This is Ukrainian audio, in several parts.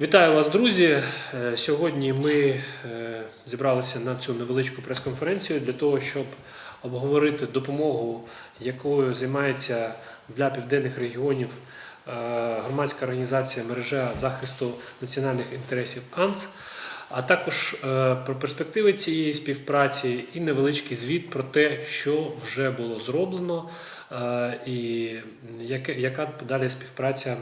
Вітаю вас, друзі. Е, Сьогодні ми е, зібралися на цю невеличку прес-конференцію для того, щоб обговорити допомогу, якою займається для південних регіонів е, громадська організація мережа захисту національних інтересів АНС, а також про перспективи цієї співпраці і невеличкий звіт про те, що вже було зроблено, і яка далі співпраця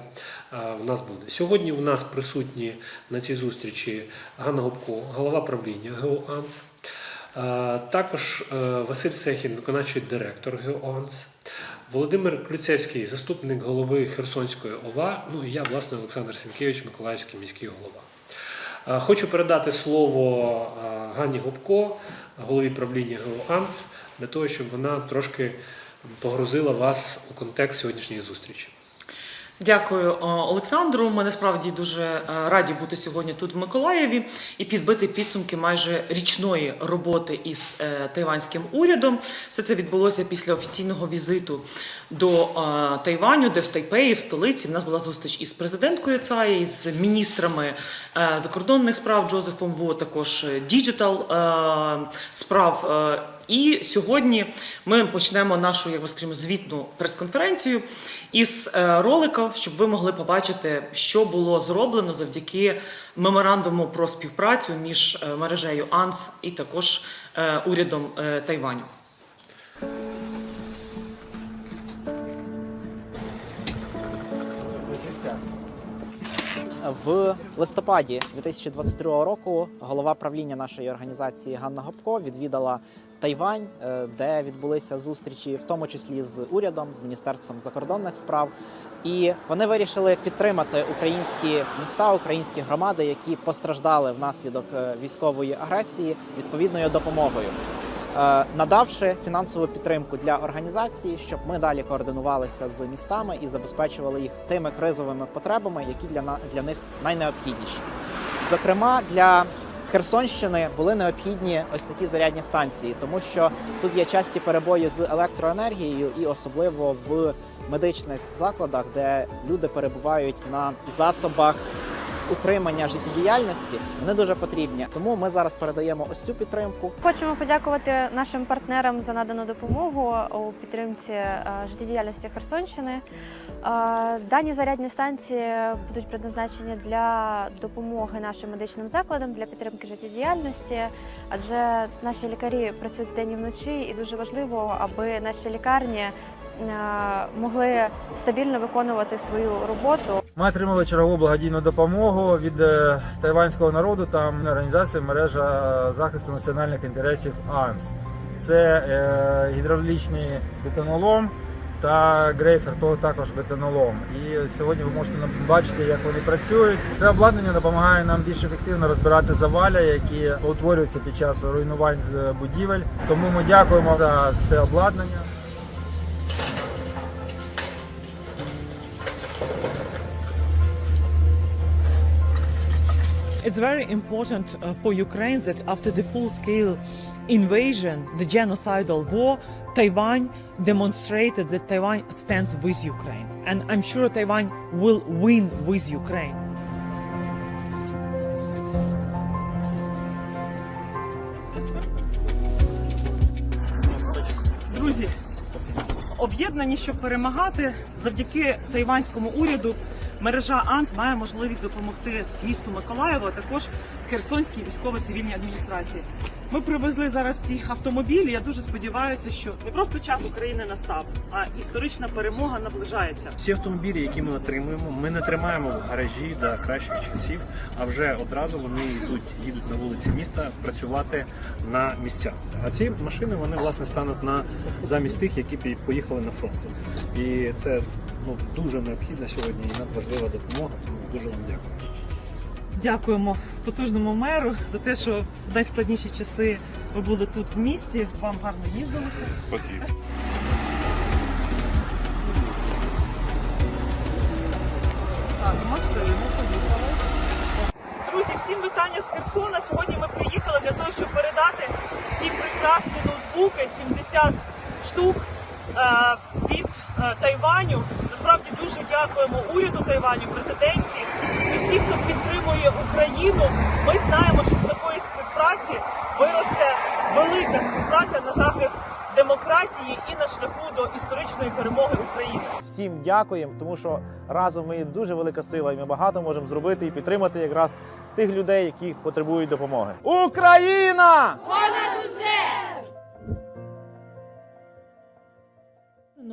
в нас буде. Сьогодні у нас присутні на цій зустрічі Ганна Губко, голова правління ГОАНС, е, також е, Василь Сехін, виконавчий директор ГОАНС, Володимир Клюцевський, заступник голови Херсонської ОВА, ну і я, власне, Олександр Сінкевич, Миколаївський міський голова. Е, Хочу передати слово е, Ганні Губко, голові правління ГО АНС, для того, щоб вона трошки погрузила вас у контекст сьогоднішньої зустрічі. Дякую, е, Олександру. Ми насправді дуже е, раді бути сьогодні тут в Миколаєві і підбити підсумки майже річної роботи із е, тайванським урядом. Все це відбулося після офіційного візиту до Тайваню, де в Тайпеї, в столиці. В нас була зустріч із президенткою ЦАЄ, із міністрами закордонних справ Джозефом Во, також діджитал справ. І сьогодні ми почнемо нашу, як би скажімо, звітну прес-конференцію із е, ролика, щоб ви могли побачити, що було зроблено завдяки меморандуму про співпрацю між е, мережею АНС і також е, урядом Тайваню. В листопаді 2022 року голова правління нашої організації Ганна Гопко відвідала Тайвань, е, де відбулися зустрічі, в тому числі з урядом, з міністерством закордонних справ. І вони вирішили підтримати українські міста, українські громади, які постраждали внаслідок е, військової агресії відповідною допомогою. Е, надавши фінансову підтримку для організації, щоб ми далі координувалися з містами і забезпечували їх тими кризовими потребами, які для для них найнеобхідніші. Зокрема, для Херсонщини були необхідні ось такі зарядні станції, тому що тут є часті перебої з електроенергією, і особливо в медичних закладах, де люди перебувають на засобах утримання життєдіяльності, вони дуже потрібні. Тому ми зараз передаємо ось цю підтримку. Хочемо подякувати нашим партнерам за надану допомогу у підтримці е, життєдіяльності Херсонщини. Е, Дані зарядні станції будуть предназначені для допомоги нашим медичним закладам для підтримки життєдіяльності, адже наші лікарі працюють день і вночі, і дуже важливо, аби наші лікарні могли стабільно виконувати свою роботу. Ми отримали чергову благодійну допомогу від е, тайванського народу та організації мережа захисту національних інтересів АНС. Це е, гідравлічний бетонолом та грейфер, то також бетонолом. І сьогодні ви можете бачити, як вони працюють. Це обладнання допомагає нам більш ефективно розбирати заваля, які утворюються під час руйнувань з будівель. Тому ми дякуємо за це обладнання. It's very important uh, for Ukraine that after the full-scale invasion, the genocidal war, Taiwan demonstrated that Taiwan stands with Ukraine. And I'm sure Taiwan will win with Ukraine. Друзі, об'єднані, щоб перемагати, завдяки тайванському уряду мережа АНС має можливість допомогти місту Миколаєво, а також Херсонській військово-цивільній адміністрації. Ми привезли зараз ці автомобілі. Я дуже сподіваюся, що не просто час України настав, а історична перемога наближається. Всі автомобілі, які ми отримуємо, ми не тримаємо в гаражі до кращих часів, а вже одразу вони йдуть, їдуть на вулиці міста працювати на місцях. А ці машини вони власне стануть на замість тих, які поїхали на фронт. І це ну дуже необхідна сьогодні і надважлива допомога. Тому дуже вам дякую. Дякуємо потужному меру за те, що в найскладніші часи ви були тут в місті. Вам гарно їздилося. Машину поїхали. Друзі, всім вітання з Херсона. Сьогодні ми приїхали для того, щоб передати ці прекрасні ноутбуки 70 штук е, Тайваню. Насправді дуже дякуємо уряду Тайваню, президенті і всім, хто підтримує Україну. Ми знаємо, що з такої співпраці виросте велика співпраця на захист демократії і на шляху до історичної перемоги України. Всім дякуємо, тому що разом ми є дуже велика сила, і ми багато можемо зробити і підтримати якраз тих людей, які потребують допомоги. Україна!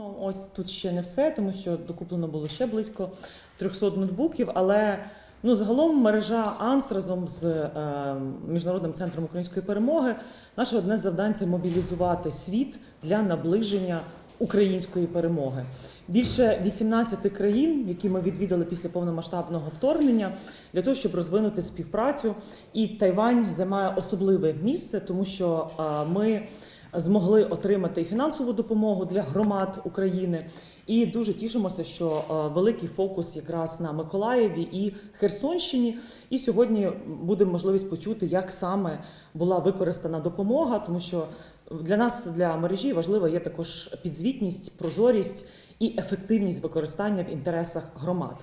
Ну, ось тут ще не все, тому що докуплено було ще близько 300 ноутбуків, але ну, загалом мережа АНС разом з е, Міжнародним центром української перемоги наше одне завдання це мобілізувати світ для наближення української перемоги. Більше 18 країн, які ми відвідали після повномасштабного вторгнення, для того, щоб розвинути співпрацю. І Тайвань займає особливе місце, тому що е, ми змогли отримати фінансову допомогу для громад України. І дуже тішимося, що е, великий фокус якраз на Миколаєві і Херсонщині. І сьогодні буде можливість почути, як саме була використана допомога, тому що для нас, для мережі, важливо є також підзвітність, прозорість і ефективність використання в інтересах громад.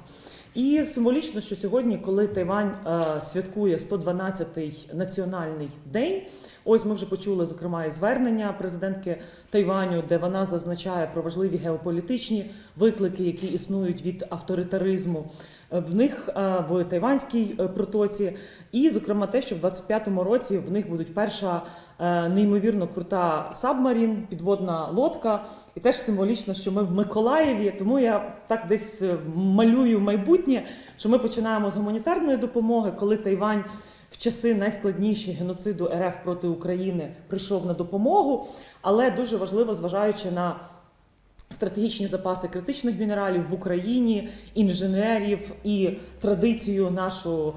І символічно, що сьогодні, коли Тайвань е, святкує 112-й національний день, ось ми вже почули зокрема і звернення президентки Тайваню, де вона зазначає про важливі геополітичні виклики, які існують від авторитаризму в них е, в тайванській е, протоці, і зокрема те, що в 25-му році в них будуть перша е, неймовірно крута сабмарін, підводна лодка, і теж символічно, що ми в Миколаєві. Тому я так десь е, малюю майбутнє, що ми починаємо з гуманітарної допомоги, коли Тайвань. В часи найскладніші геноциду РФ проти України прийшов на допомогу, але дуже важливо, зважаючи на стратегічні запаси критичних мінералів в Україні, інженерів і традицію нашу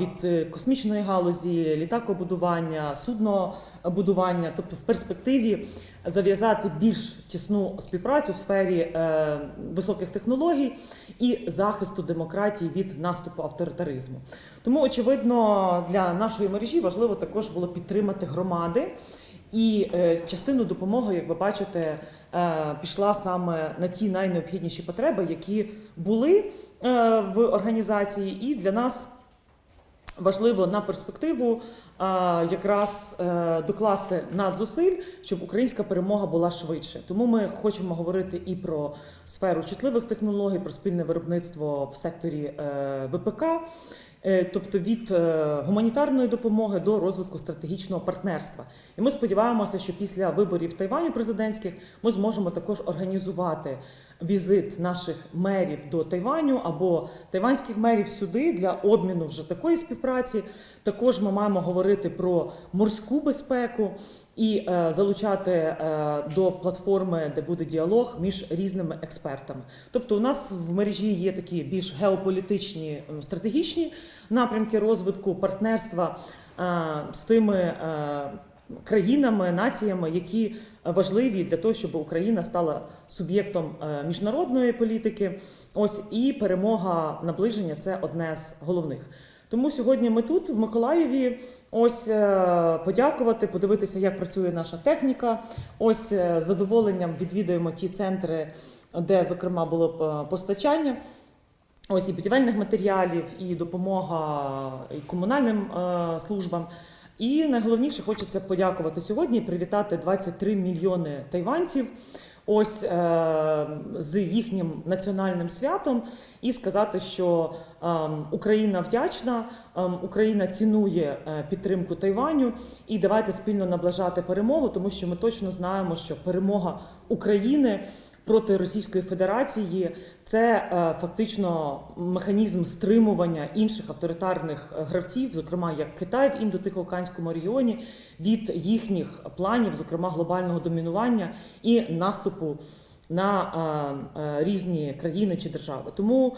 від е, космічної галузі, літакобудування, суднобудування, тобто в перспективі зав'язати більш тісну співпрацю в сфері е, високих технологій і захисту демократії від наступу авторитаризму. Тому, очевидно, для нашої мережі важливо також було підтримати громади. І е, частину допомоги, як ви бачите, е, пішла саме на ті найнеобхідніші потреби, які були е, в організації, і для нас важливо на перспективу якраз докласти надзусиль, щоб українська перемога була швидше. Тому ми хочемо говорити і про сферу чутливих технологій, про спільне виробництво в секторі ВПК. Тобто від гуманітарної допомоги до розвитку стратегічного партнерства, і ми сподіваємося, що після виборів Тайваню президентських ми зможемо також організувати візит наших мерів до Тайваню або тайванських мерів сюди для обміну вже такої співпраці. Також ми маємо говорити про морську безпеку і е, залучати е, до платформи, де буде діалог між різними експертами. Тобто, у нас в мережі є такі більш геополітичні стратегічні напрямки розвитку партнерства е, з тими. е, Країнами, націями, які важливі для того, щоб Україна стала суб'єктом е, міжнародної політики. Ось і перемога наближення це одне з головних. Тому сьогодні ми тут, в Миколаєві, ось е, подякувати, подивитися, як працює наша техніка. Ось е, з задоволенням відвідуємо ті центри, де, зокрема, було постачання. Ось і будівельних матеріалів, і допомога і комунальним службам. І найголовніше хочеться подякувати сьогодні, привітати 23 мільйони тайванців. Ось е, з їхнім національним святом, і сказати, що е, Україна вдячна, е, Україна цінує е, підтримку Тайваню, і давайте спільно наближати перемогу, тому що ми точно знаємо, що перемога України проти Російської Федерації це е, фактично механізм стримування інших авторитарних е, гравців, зокрема як Китай в індотихоокеанському регіоні, від їхніх планів, зокрема глобального домінування і наступу. На е, різні країни чи держави, тому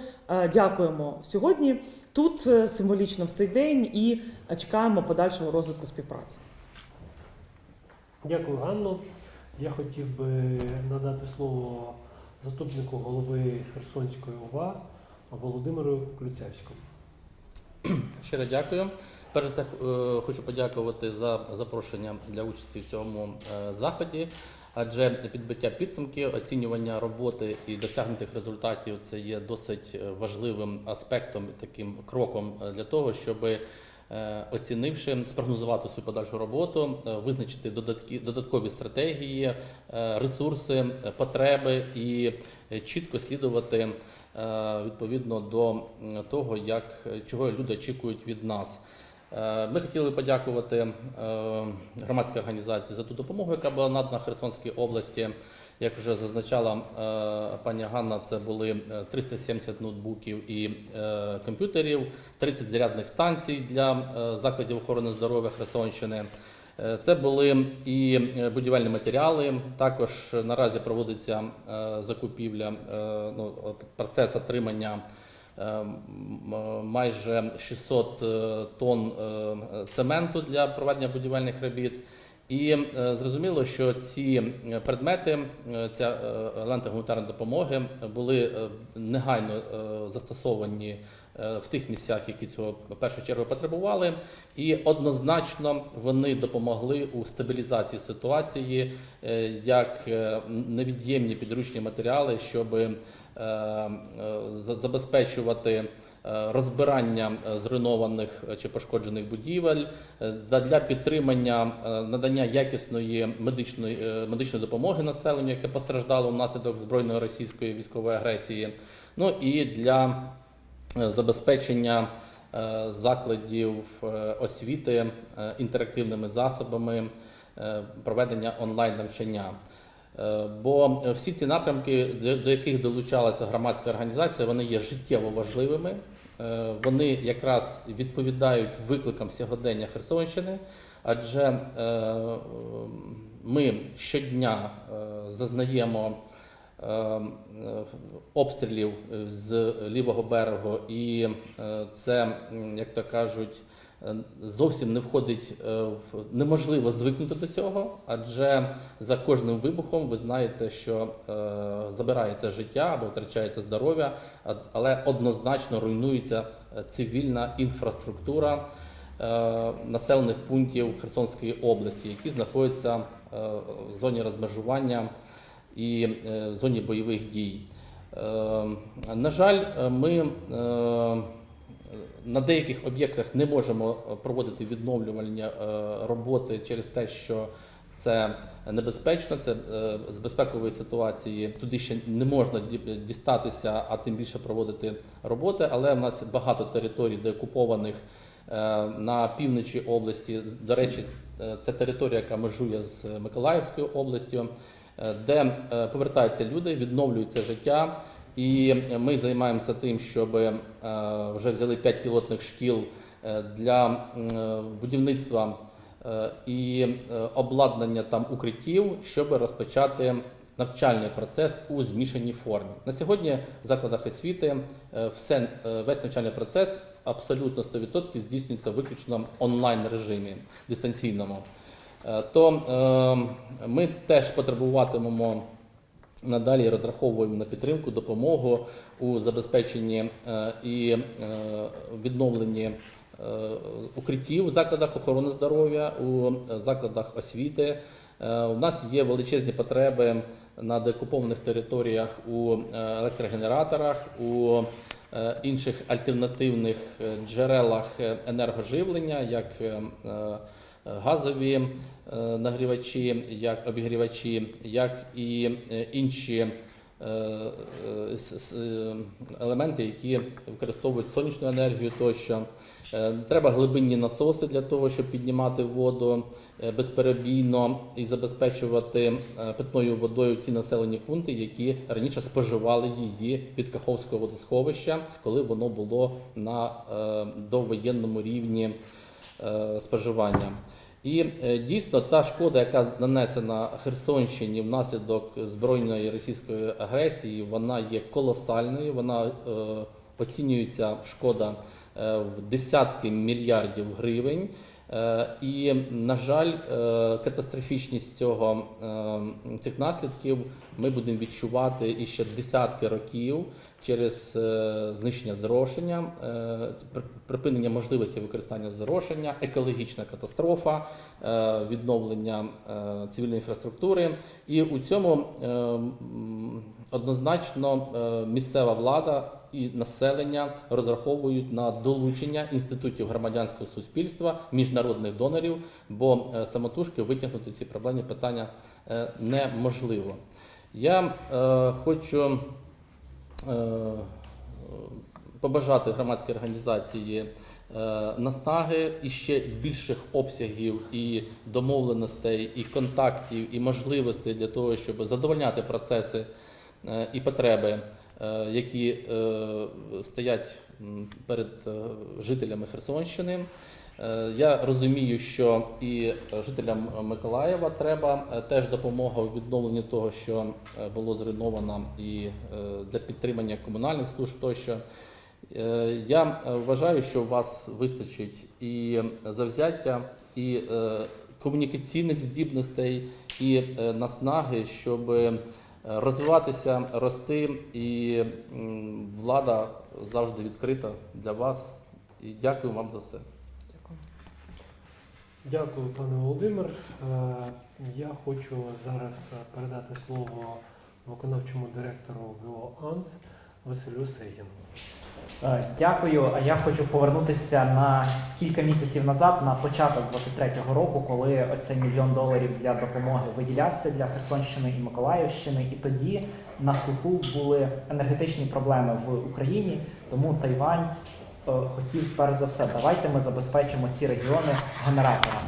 дякуємо сьогодні тут символічно в цей день і чекаємо подальшого розвитку співпраці. Дякую, Ганно. Я хотів би надати слово заступнику голови Херсонської ОВА Володимиру Клюцевському. Щиро дякую. Перш за все, е, хочу подякувати за запрошення для участі в цьому е, заході. Адже підбиття підсумків, оцінювання роботи і досягнутих результатів це є досить е, важливим аспектом, таким кроком для того, щоб е, оцінивши, спрогнозувати свою подальшу роботу, е, визначити додатки- додаткові стратегії, е, ресурси, е, потреби і е, чітко слідувати е, відповідно до того, як чого люди очікують від нас. Е, Ми хотіли подякувати е, громадській організації за ту допомогу, яка була надана Херсонській області. Як вже зазначала е, пані Ганна, це були е, 370 ноутбуків і е, комп'ютерів, 30 зарядних станцій для е, закладів охорони здоров'я Херсонщини. Е, Це були і е, будівельні матеріали. Також наразі проводиться е, закупівля, е, ну, процес отримання е, е, майже 600 е, тонн е, цементу для проведення будівельних робіт. І е, зрозуміло, що ці е, предмети, е, ця елементи гуманітарної допомоги були негайно застосовані в тих місцях, які цього в першу чергу потребували, і однозначно вони допомогли у стабілізації ситуації як невід'ємні підручні матеріали, щоб забезпечувати розбирання е, зруйнованих е, чи пошкоджених будівель е, для підтримання е, надання якісної медичної е, медичної допомоги населенню, яке постраждало внаслідок збройної російської військової агресії. Ну і для е, забезпечення е, закладів е, освіти е, інтерактивними засобами е, проведення онлайн навчання. Е, Бо всі ці напрямки, до- яких долучалася громадська організація, вони є життєво важливими. Е, Вони якраз відповідають викликам сьогодення Херсонщини, адже е, ми щодня е, зазнаємо е, е, обстрілів з лівого берегу, і е, це, як то кажуть, е, зовсім не входить е, в неможливо звикнути до цього, адже за кожним вибухом ви знаєте, що е, забирається життя або втрачається здоров'я, але однозначно руйнується е, цивільна інфраструктура е, населених пунктів Херсонської області, які знаходяться е, в зоні розмежування і е, в зоні бойових дій. Е, На жаль, е, ми е, на деяких об'єктах не можемо проводити відновлювальні е, роботи через те, що це небезпечно, це е, з безпекової ситуації. Туди ще не можна дістатися, а тим більше проводити роботи. Але в нас багато територій деокупованих е, на півночі області. До речі, е, це територія, яка межує з Миколаївською областю, е, де е, повертаються люди, відновлюється життя. І ми займаємося тим, щоб е, вже взяли 5 пілотних шкіл е, для е, будівництва і обладнання там укриттів, щоб розпочати навчальний процес у змішаній формі. На сьогодні в закладах освіти все, весь навчальний процес абсолютно 100% здійснюється виключно онлайн режимі дистанційному. То ми теж потребуватимемо надалі розраховуємо на підтримку, допомогу у забезпеченні е, і е, відновленні е, укриттів у закладах охорони здоров'я, у закладах освіти. У нас є величезні потреби на деокупованих територіях у електрогенераторах, у інших альтернативних джерелах енергоживлення, як газові е, нагрівачі, як обігрівачі, як і е, інші е, е, е, елементи, які використовують сонячну енергію тощо. Е, Треба глибинні насоси для того, щоб піднімати воду е, безперебійно і забезпечувати е, питною водою ті населені пункти, які раніше споживали її від Каховського водосховища, коли воно було на е, довоєнному рівні е, споживання. І е, дійсно та шкода, яка нанесена Херсонщині внаслідок збройної російської агресії, вона є колосальною. Вона е, оцінюється шкода е, в десятки мільярдів гривень. Е, І, на жаль, е, катастрофічність цього, е, цих наслідків ми будемо відчувати іще десятки років через знищення зрошення, при- припинення можливості використання зрошення, екологічна катастрофа, відновлення цивільної інфраструктури. І у цьому однозначно місцева влада і населення розраховують на долучення інститутів громадянського суспільства, міжнародних донорів, бо е, самотужки витягнути ці проблемні питання е, неможливо. Я е, хочу е, побажати громадській організації е, наснаги і ще більших обсягів і домовленостей, і контактів, і можливостей для того, щоб задовольняти процеси і потреби, які е, стоять перед е, жителями Херсонщини. Е, Я розумію, що і жителям Миколаєва треба е, теж допомога у відновленні того, що е, було зруйновано, і е, для підтримання комунальних служб тощо. Е, Я е, вважаю, що у вас вистачить і завзяття, і е, комунікаційних здібностей, і е, наснаги, щоб е, розвиватися, рости, і влада завжди відкрита для вас. І дякую вам за все. Дякую, пане Володимир. Е, Я хочу зараз передати слово виконавчому директору ГО АНС Василю Сейгіну. Е, Дякую. А я хочу повернутися на кілька місяців назад, на початок 23-го року, коли ось цей мільйон доларів для допомоги виділявся для Херсонщини і Миколаївщини. І тоді на слуху були енергетичні проблеми в Україні. Тому Тайвань е, хотів перш за все, давайте ми забезпечимо ці регіони генераторами.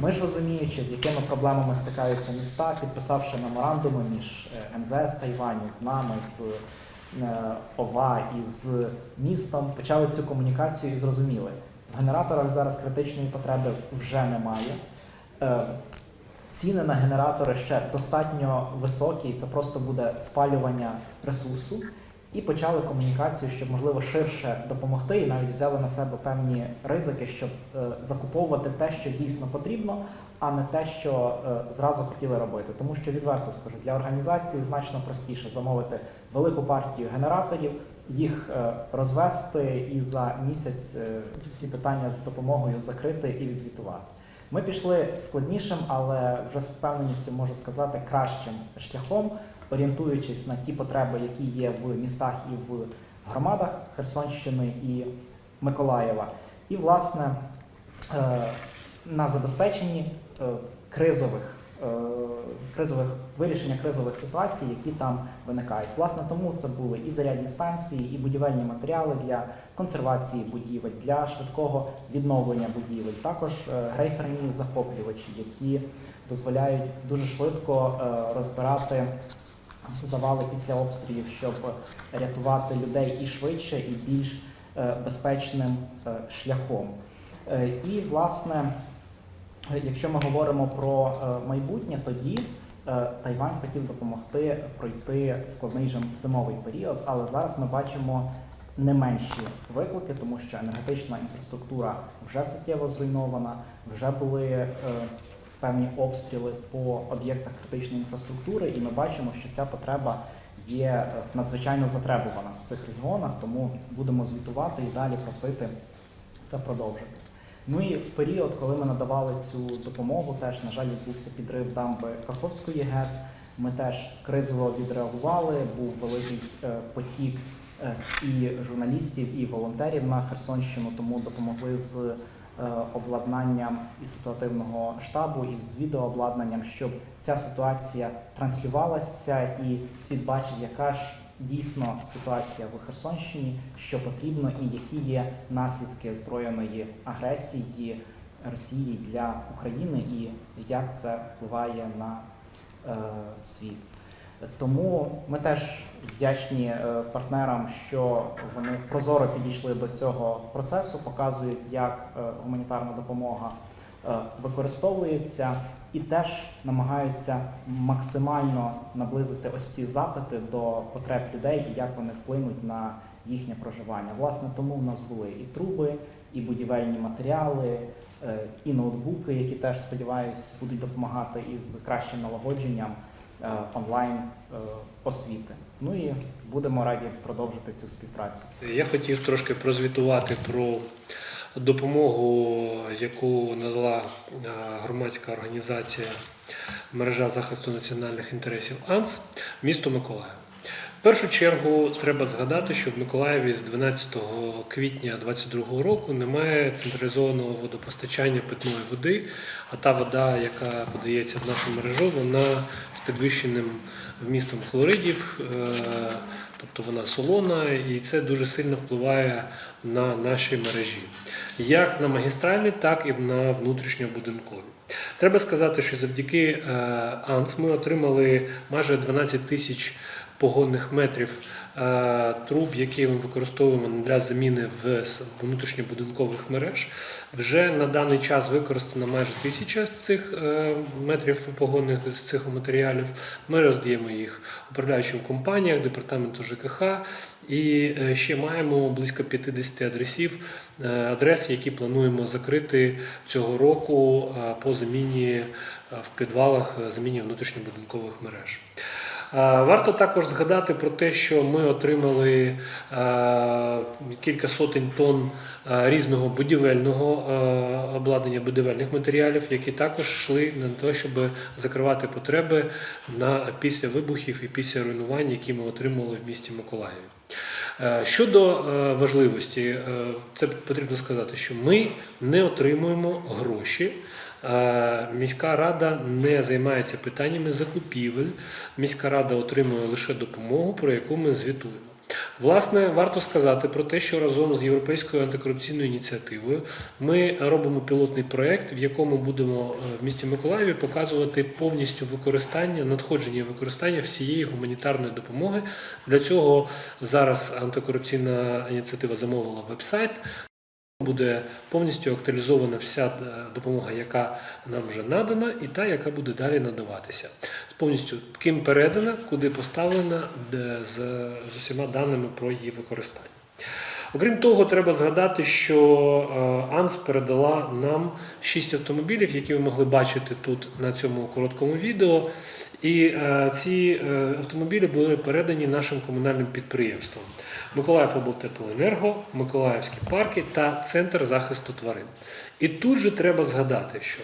Ми ж розуміючи, з якими проблемами стикаються міста, підписавши меморандуми між е, МЗС Тайваню, з нами, з ОВА і з містом, почали цю комунікацію і зрозуміли, в генераторах зараз критичної потреби вже немає. Е, Ціни на генератори ще достатньо високі, і це просто буде спалювання ресурсу. І почали комунікацію, щоб можливо ширше допомогти, і навіть взяли на себе певні ризики, щоб е, закуповувати те, що дійсно потрібно, а не те, що е, зразу хотіли робити. Тому що відверто скажу, для організації значно простіше замовити велику партію генераторів, їх е, розвести і за місяць е, всі питання з допомогою закрити і відзвітувати. Ми пішли складнішим, але вже з впевненістю можу сказати кращим шляхом, орієнтуючись на ті потреби, які є в містах і в громадах Херсонщини і Миколаєва. І, власне, на забезпеченні кризових, е, кризових вирішення кризових ситуацій, які там виникають. Власне, тому це були і зарядні станції, і будівельні матеріали для консервації будівель, для швидкого відновлення будівель. Також е, грейферні захоплювачі, які дозволяють дуже швидко е, розбирати завали після обстрілів, щоб рятувати людей і швидше, і більш е, безпечним е, шляхом. Е, І, власне, е, якщо ми говоримо про е, майбутнє, тоді е, Тайвань хотів допомогти пройти складний зимовий період, але зараз ми бачимо не менші виклики, тому що енергетична інфраструктура вже суттєво зруйнована, вже були е, певні обстріли по об'єктах критичної інфраструктури, і ми бачимо, що ця потреба є надзвичайно затребувана в цих регіонах, тому будемо звітувати і далі просити це продовжити. Ну і в період, коли ми надавали цю допомогу, теж, на жаль, відбувся підрив дамби Каховської ГЕС. Ми теж кризово відреагували, був великий е, потік е, і журналістів, і волонтерів на Херсонщину, тому допомогли з е, обладнанням і ситуативного штабу, і з відеообладнанням, щоб ця ситуація транслювалася і світ бачив, яка ж дійсно ситуація в Херсонщині, що потрібно, і які є наслідки збройної агресії Росії для України, і як це впливає на е, світ. Тому ми теж вдячні е, партнерам, що вони прозоро підійшли до цього процесу, показують, як е, гуманітарна допомога використовується, і теж намагаються максимально наблизити ось ці запити до потреб людей і як вони вплинуть на їхнє проживання. Власне, тому в нас були і труби, і будівельні матеріали, е, і ноутбуки, які теж сподіваюсь будуть допомагати із кращим налагодженням е, онлайн е, освіти. Ну і будемо раді продовжити цю співпрацю. Я хотів трошки прозвітувати про допомогу, яку надала е, громадська організація мережа захисту національних інтересів АНС місту Миколаїв. В першу чергу треба згадати, що в Миколаєві з 12 квітня 2022 року немає централізованого водопостачання питної води, а та вода, яка подається в нашу мережу, вона з підвищеним вмістом хлоридів, е, тобто вона солона, і це дуже сильно впливає на наші мережі, як на магістральні, так і на внутрішньобудинкові. Треба сказати, що завдяки е, АНС ми отримали майже 12 тисяч погодних метрів е, труб, які ми використовуємо для заміни в внутрішньобудинкових мереж. Вже на даний час використано майже тисяча з цих е, метрів погодних з цих матеріалів. Ми роздаємо їх управляючим компаніях, департаменту ЖКХ. І е, ще маємо близько 50 адресів, е, адрес, які плануємо закрити цього року е, по заміні в підвалах, заміні внутрішньобудинкових мереж. Е, Варто також згадати про те, що ми отримали е, кілька сотень тонн е, різного будівельного обладнання, будівельних матеріалів, які також йшли на те, щоб закривати потреби на після вибухів і після руйнувань, які ми отримали в місті Миколаєві. Щодо важливості, це потрібно сказати, що ми не отримуємо гроші. Міська рада не займається питаннями закупівель. Міська рада отримує лише допомогу, про яку ми звітуємо. Власне, варто сказати про те, що разом з Європейською антикорупційною ініціативою ми робимо пілотний проєкт, в якому будемо е, в місті Миколаєві показувати повністю використання, надходження і використання всієї гуманітарної допомоги. Для цього зараз антикорупційна ініціатива замовила веб-сайт. Буде повністю актуалізована вся е, допомога, яка нам вже надана, і та, яка буде далі надаватися. Повністю ким передана, куди поставлена, з, з усіма даними про її використання. Окрім того, треба згадати, що е, АНС передала нам 6 автомобілів, які ви могли бачити тут на цьому короткому відео. І е, ці е, автомобілі були передані нашим комунальним підприємствам. Миколаїв облтеплоенерго, Миколаївські парки та Центр захисту тварин. І тут же треба згадати, що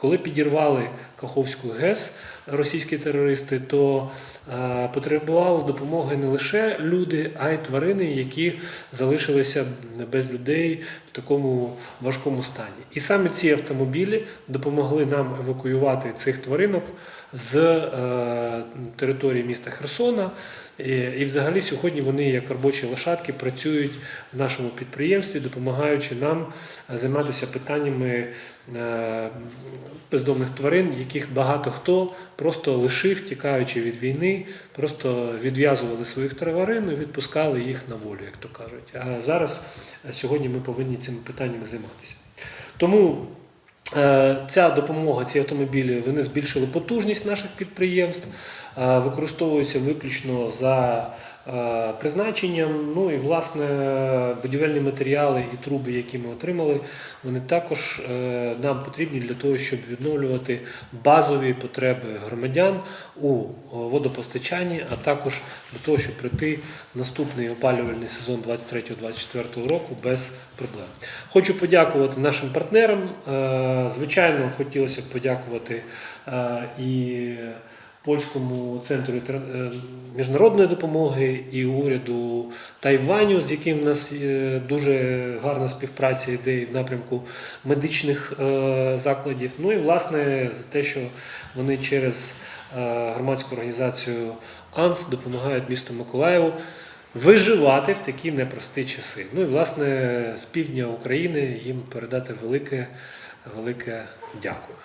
коли підірвали Каховську ГЕС російські терористи, то е, потребували допомоги не лише люди, а й тварини, які залишилися без людей в такому важкому стані. І саме ці автомобілі допомогли нам евакуювати цих тваринок з е, території міста Херсона. І, взагалі сьогодні вони, як робочі лошадки, працюють в нашому підприємстві, допомагаючи нам е, займатися питаннями е, бездомних тварин, яких багато хто просто лишив, тікаючи від війни, просто відв'язували своїх тварин і відпускали їх на волю, як то кажуть. А зараз сьогодні ми повинні цими питаннями займатися. Тому Ця допомога, ці автомобілі, вони збільшили потужність наших підприємств, е, використовуються виключно за е, призначенням. Ну і власне будівельні матеріали і труби, які ми отримали, вони також е, нам потрібні для того, щоб відновлювати базові потреби громадян у водопостачанні, а також для того, щоб прийти в наступний опалювальний сезон 23-24 року без проблем. Хочу подякувати нашим партнерам. Е, Звичайно, хотілося б подякувати е, і польському центру е, міжнародної допомоги, і уряду Тайваню, з яким в нас дуже гарна співпраця йде в напрямку медичних е, закладів. Ну і власне за те, що вони через е, громадську організацію АНС допомагають місту Миколаєву виживати в такі непрості часи. Ну і власне з півдня України їм передати велике, велике дякую.